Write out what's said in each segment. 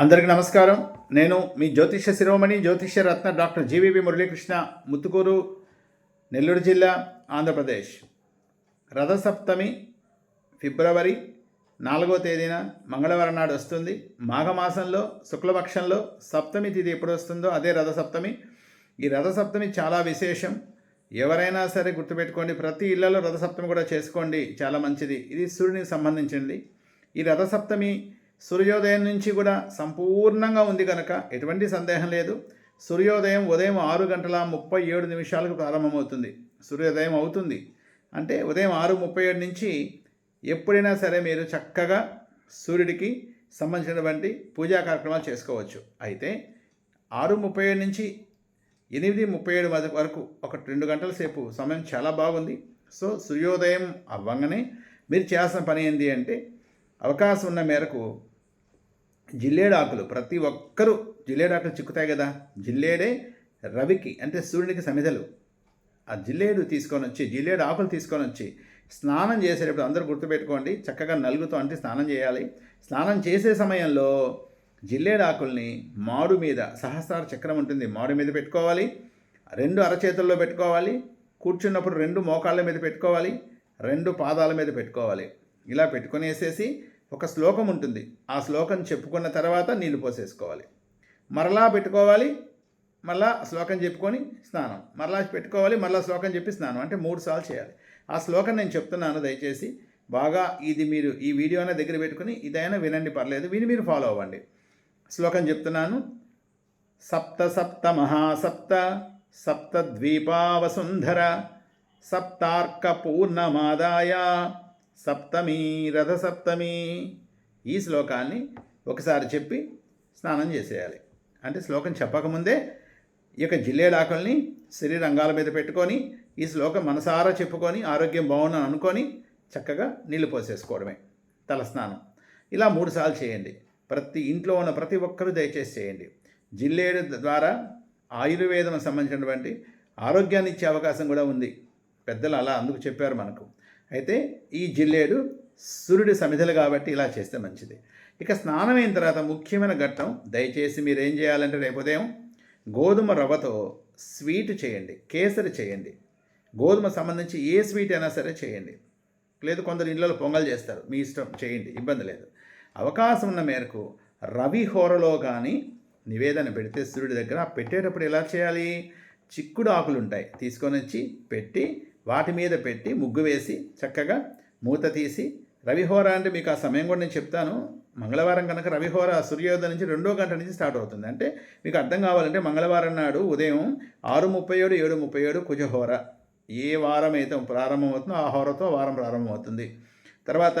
అందరికీ నమస్కారం. నేను మీ జ్యోతిష శిరోమణి జ్యోతిష రత్న డాక్టర్ జీవీబీ మురళీకృష్ణ ముత్తుకూరు నెల్లూరు జిల్లా ఆంధ్రప్రదేశ్. రథసప్తమి ఫిబ్రవరి నాలుగో తేదీన మంగళవారం నాడు వస్తుంది. మాఘమాసంలో శుక్లపక్షంలో సప్తమి తిథి ఎప్పుడు వస్తుందో అదే రథసప్తమి. ఈ రథసప్తమి చాలా విశేషం. ఎవరైనా సరే గుర్తుపెట్టుకోండి ప్రతి ఇళ్ళలో రథసప్తమి కూడా చేసుకోండి చాలా మంచిది. ఇది సూర్యునికి సంబంధించింది. ఈ రథసప్తమి సూర్యోదయం నుంచి కూడా సంపూర్ణంగా ఉంది కనుక ఎటువంటి సందేహం లేదు. సూర్యోదయం ఉదయం ఆరు గంటల ముప్పై ఏడు నిమిషాలకు ప్రారంభమవుతుంది. సూర్యోదయం అవుతుంది. అంటే ఉదయం ఆరు ముప్పై ఏడు నుంచి ఎప్పుడైనా సరే మీరు చక్కగా సూర్యుడికి సంబంధించినటువంటి పూజా కార్యక్రమాలు చేసుకోవచ్చు. అయితే ఆరు ముప్పై ఏడు నుంచి ఎనిమిది ముప్పై ఏడు మధ్య వరకు ఒక రెండు గంటల సేపు సమయం చాలా బాగుంది. సో సూర్యోదయం అవ్వగానే మీరు చేయాల్సిన పని ఏంటి అంటే అవకాశం ఉన్న మేరకు జిల్లేడాకులు ప్రతి ఒక్కరూ జిల్లేడాకులు చిక్కుతాయి కదా. జిల్లేడే రవికి అంటే సూర్యునికి సమిధలు. ఆ జిల్లేడు తీసుకొని వచ్చి జిల్లేడు ఆకులు తీసుకొని వచ్చి స్నానం చేసేటప్పుడు అందరూ గుర్తుపెట్టుకోండి. చక్కగా నలుగుతో అంటే స్నానం చేయాలి. స్నానం చేసే సమయంలో జిల్లేడాకుల్ని మాడు మీద సహస్రార చక్రం ఉంటుంది. మాడు మీద పెట్టుకోవాలి. రెండు అరచేతుల్లో పెట్టుకోవాలి. కూర్చున్నప్పుడు రెండు మోకాళ్ళ మీద పెట్టుకోవాలి. రెండు పాదాల మీద పెట్టుకోవాలి. ఇలా పెట్టుకునేసేసి ఒక శ్లోకం ఉంటుంది. ఆ శ్లోకం చెప్పుకున్న తర్వాత నీళ్ళు పోసేసుకోవాలి. మరలా పెట్టుకోవాలి మళ్ళా శ్లోకం చెప్పుకొని స్నానం. మరలా పెట్టుకోవాలి మళ్ళీ శ్లోకం చెప్పి స్నానం. అంటే మూడు సార్లు చేయాలి. ఆ శ్లోకం నేను చెప్తున్నాను దయచేసి. బాగా ఇది మీరు ఈ వీడియోనే దగ్గర పెట్టుకుని ఇదైనా వినండి పర్లేదు. విని మీరు ఫాలో అవ్వండి. శ్లోకం చెప్తున్నాను. సప్త సప్త మహాసప్త సప్త ద్వీపావసుంధర సప్తార్క పూర్ణమాదాయ సప్తమి రథసప్తమి ఈ శ్లోకాన్ని ఒకసారి చెప్పి స్నానం చేసేయాలి. అంటే శ్లోకం చెప్పకముందే ఈ యొక్క జిల్లేడాకుల్ని శరీరంగాల మీద పెట్టుకొని ఈ శ్లోకం మనసారా చెప్పుకొని ఆరోగ్యం బాగుందని అనుకొని చక్కగా నీళ్ళు పోసేసుకోవడమే తలస్నానం. ఇలా మూడుసార్లు చేయండి. ప్రతి ఇంట్లో ఉన్న ప్రతి ఒక్కరూ దయచేసి చేయండి. జిల్లేడు ద్వారా ఆయుర్వేదం సంబంధించినటువంటి ఆరోగ్యాన్ని ఇచ్చే అవకాశం కూడా ఉంది. పెద్దలు అలా అందుకు చెప్పారు మనకు. అయితే ఈ జిల్లేడు సూర్యుడి సమిధలు కాబట్టి ఇలా చేస్తే మంచిది. ఇక స్నానం అయిన తర్వాత ముఖ్యమైన ఘట్టం దయచేసి మీరు ఏం చేయాలంటే రేపు ఉదయం గోధుమ రవ్వతో స్వీట్ చేయండి కేసరి చేయండి. గోధుమ సంబంధించి ఏ స్వీట్ అయినా సరే చేయండి. లేదు కొందరు ఇళ్ళలో పొంగల్ చేస్తారు మీ ఇష్టం చేయండి ఇబ్బంది లేదు. అవకాశం ఉన్న మేరకు రవి హోరలో కానీ నివేదన పెడితే సూర్యుడి దగ్గర పెట్టేటప్పుడు ఎలా చేయాలి? చిక్కుడు ఆకులు ఉంటాయి తీసుకొని వచ్చి పెట్టి వాటి మీద పెట్టి ముగ్గు వేసి చక్కగా మూత తీసి రవిహోర అంటే మీకు ఆ సమయం కూడా నేను చెప్తాను. మంగళవారం కనుక రవిహోర సూర్యోదయం నుంచి రెండో గంట నుంచి స్టార్ట్ అవుతుంది. అంటే మీకు అర్థం కావాలంటే మంగళవారం నాడు ఉదయం ఆరు ముప్పై ఏడు ఏడు ముప్పై ఏడు కుజహోర. ఏ వారం అయితే ప్రారంభమవుతుందో ఆ హోరతో వారం ప్రారంభమవుతుంది. తర్వాత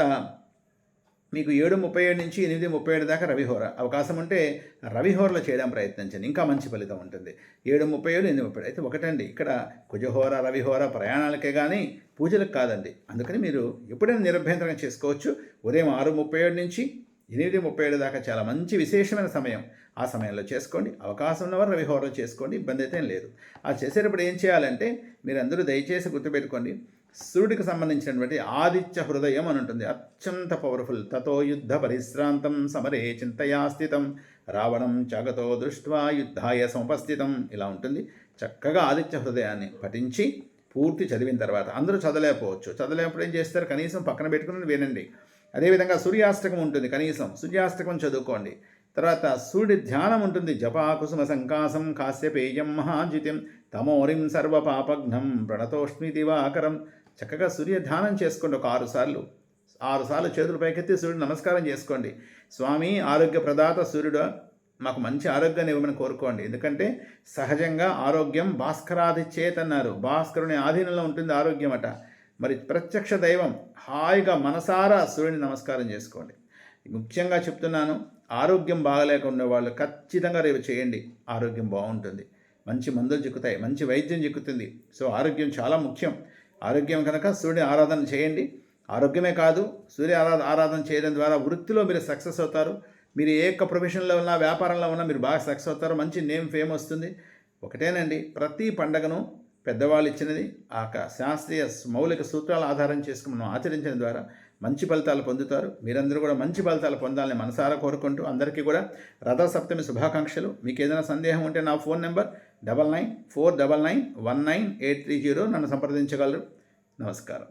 మీకు ఏడు ముప్పై ఏడు నుంచి ఎనిమిది ముప్పై ఏడు దాకా రవిహోర అవకాశం ఉంటే రవిహోరలో చేయడం. ప్రయత్నించండి ఇంకా మంచి ఫలితం ఉంటుంది. ఏడు ముప్పై ఏడు ఎనిమిది ముప్పై అయితే ఒకటండి ఇక్కడ కుజహోర రవిహోర ప్రయాణాలకే కానీ పూజలకు కాదండి. అందుకని మీరు ఎప్పుడైనా నిరభ్యంతరంగా చేసుకోవచ్చు. ఉదయం ఆరు ముప్పై ఏడు నుంచి ఎనిమిది ముప్పై ఏడు దాకా చాలా మంచి విశేషమైన సమయం. ఆ సమయంలో చేసుకోండి. అవకాశం ఉన్నవారు రవిహోరం చేసుకోండి. ఇబ్బంది అయితే లేదు. అది చేసేటప్పుడు ఏం చేయాలంటే మీరందరూ దయచేసి గుర్తుపెట్టుకోండి. సూర్యుడికి సంబంధించినటువంటి ఆదిత్య హృదయం అని ఉంటుంది. అత్యంత పవర్ఫుల్ తతో యుద్ధ పరిశ్రాంతం సమరే చింతయా స్థితం. రావణం చగతో దృష్ట్వా యుద్ధాయ సముపస్థితం. ఇలా ఉంటుంది. చక్కగా ఆదిత్య హృదయాన్ని పఠించి పూర్తి చదివిన తర్వాత అందరూ చదవలేకపోవచ్చు. చదవలేనప్పుడు ఏం చేస్తారు? కనీసం పక్కన పెట్టుకుని వినండి. అదేవిధంగా సూర్యాష్టకం ఉంటుంది కనీసం. సూర్యాష్టకం చదువుకోండి. తర్వాత సూర్యుడి ధ్యానం ఉంటుంది. జపాకుసుమ సంకాసం కాశ్యపేయం మహాజితిం తమోరిం సర్వపాపఘ్నం ప్రణతోష్మి దివాకరం చక్కగా సూర్య ధ్యానం చేసుకోండి ఒక ఆరు సార్లు. చేతులు పైకెత్తి సూర్యుడు నమస్కారం చేసుకోండి. స్వామి ఆరోగ్య ప్రదాత సూర్యుడు మాకు మంచి ఆరోగ్యాన్ని ఇవ్వమని కోరుకోండి. ఎందుకంటే సహజంగా ఆరోగ్యం భాస్కరాదిచ్చేత్ అన్నారు. భాస్కరుని ఆధీనంలో ఉంటుంది ఆరోగ్యం అట మరి ప్రత్యక్ష దైవం హాయిగా మనసారా సూర్యుని నమస్కారం చేసుకోండి. ముఖ్యంగా చెప్తున్నాను ఆరోగ్యం బాగలేకుండా వాళ్ళు ఖచ్చితంగా రేపు చేయండి. ఆరోగ్యం బాగుంటుంది. మంచి మందులు చిక్కుతాయి మంచి వైద్యం చిక్కుతుంది. సో ఆరోగ్యం చాలా ముఖ్యం. ఆరోగ్యం కనుక సూర్యుని ఆరాధన చేయండి. ఆరోగ్యమే కాదు సూర్య ఆరాధ ఆరాధన చేయడం ద్వారా వృత్తిలో మీరు సక్సెస్ అవుతారు. మీరు ఏ యొక్క ప్రొఫెషన్లో ఉన్నా వ్యాపారంలో ఉన్నా మీరు బాగా సక్సెస్ అవుతారు. మంచి నేమ్ ఫేమ్ వస్తుంది. ఒకటేనండి ప్రతి పండగను పెద్దవాళ్ళు ఇచ్చినది ఆ శాస్త్రీయ మౌలిక సూత్రాల ఆధారం చేసుకుని మనం ఆచరించడం ద్వారా మంచి ఫలితాలు పొందుతారు. మీరందరూ కూడా మంచి ఫలితాలు పొందాలని మనసారా కోరుకుంటూ అందరికీ కూడా రథసప్తమి శుభాకాంక్షలు. మీకు ఏదైనా సందేహం ఉంటే నా phone number double nine four double nine one nine eight three zero నన్ను సంప్రదించగలరు. నమస్కారం.